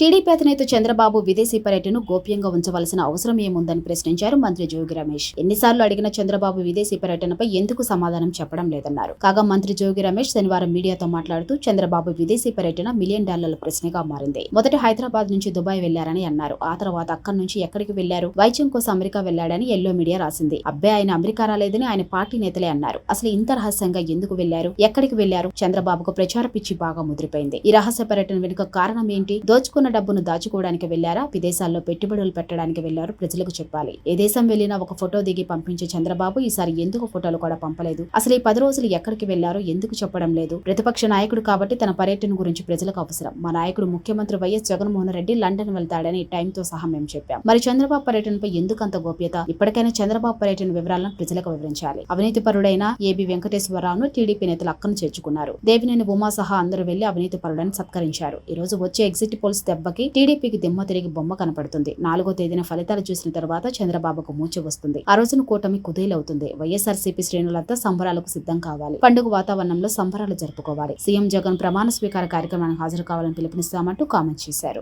TDP అధినేత చంద్రబాబు విదేశీ పర్యటనను గోప్యంగా ఉంచవలసిన అవసరం ఏముందని ప్రశ్నించారు మంత్రి జోగి రమేష్. ఎన్నిసార్లు అడిగిన చంద్రబాబు విదేశీ పర్యటనపై ఎందుకు సమాధానం చెప్పడం లేదన్నారు. కాగా మంత్రి జోగి రమేష్ శనివారం మీడియాతో మాట్లాడుతూ చంద్రబాబు విదేశీ పర్యటన మిలియన్ డాలర్ల ప్రశ్నగా మారింది. మొదట హైదరాబాద్ నుంచి దుబాయ్ వెళ్ళారని అన్నారు. ఆ తర్వాత అక్కడి నుంచి ఎక్కడికి వెళ్ళారు? వైద్యం కోసం అమెరికా వెళ్ళాడని ఎల్లో మీడియా రాసింది. అబ్బే ఆయన అమెరికా రాలేదని ఆయన పార్టీ నేతలే అన్నారు. అసలు ఇంత రహస్యంగా ఎందుకు వెళ్ళారు? ఎక్కడికి వెళ్ళారు? చంద్రబాబుకు ప్రచార పిచ్చి బాగా ముదిరిపోయింది. ఈ రహస్య పర్యటన వెనుక కారణం ఏంటి? దోచుకున్న డబ్బును దాచుకోవడానికి వెళ్ళారా విదేశాల్లో పెట్టుబడులు పెట్టడానికి వెళ్ళారు ప్రజలకు చెప్పాలి. ఏ దేశం వెళ్ళినా ఒక ఫోటో దిగి పంపించే చంద్రబాబు ఈసారి ఎందుకు ఫోటోలు కూడా పంపలేదు? అసలు ఈ పది రోజులు ఎక్కడికి వెళ్ళారో ఎందుకు చెప్పడం లేదు? ప్రతిపక్ష నాయకుడు కాబట్టి తన పర్యటన గురించి ప్రజలకు అవసరం. మా నాయకుడు ముఖ్యమంత్రి వైఎస్ జగన్మోహన్ రెడ్డి లండన్ వెళ్తాడని టైంతో సహా మేము చెప్పాం. మరి చంద్రబాబు పర్యటనపై ఎందుకు అంత గోప్యత? ఇప్పటికైనా చంద్రబాబు పర్యటన వివరాలను ప్రజలకు వివరించాలి. అవినీతి పరుడైన ఏబి వెంకటేశ్వరరావును టీడీపీ నేతలు అక్కను చేర్చుకున్నారు. దేవినేని ఉమా సహా అందరూ వెళ్ళి అవినీతి పరుడని సత్కరించారు. ఈ రోజు వచ్చే ఎగ్జిట్ పోల్స్ దెబ్బకి టీడీపీకి దిమ్మ తిరిగి బొమ్మ కనపడుతుంది. నాలుగో తేదీన ఫలితాలు చూసిన తర్వాత చంద్రబాబుకు మూచి వస్తుంది. ఆ రోజున కూటమి కుదేలవుతుంది. వైఎస్ఆర్సీపీ శ్రేణులంతా సంబరాలకు సిద్ధం కావాలి. పండుగ వాతావరణంలో సంబరాలు జరుపుకోవాలి. సీఎం జగన్ ప్రమాణ స్వీకార కార్యక్రమానికి హాజరు కావాలని పిలుపునిస్తామంటూ కామెంట్ చేశారు.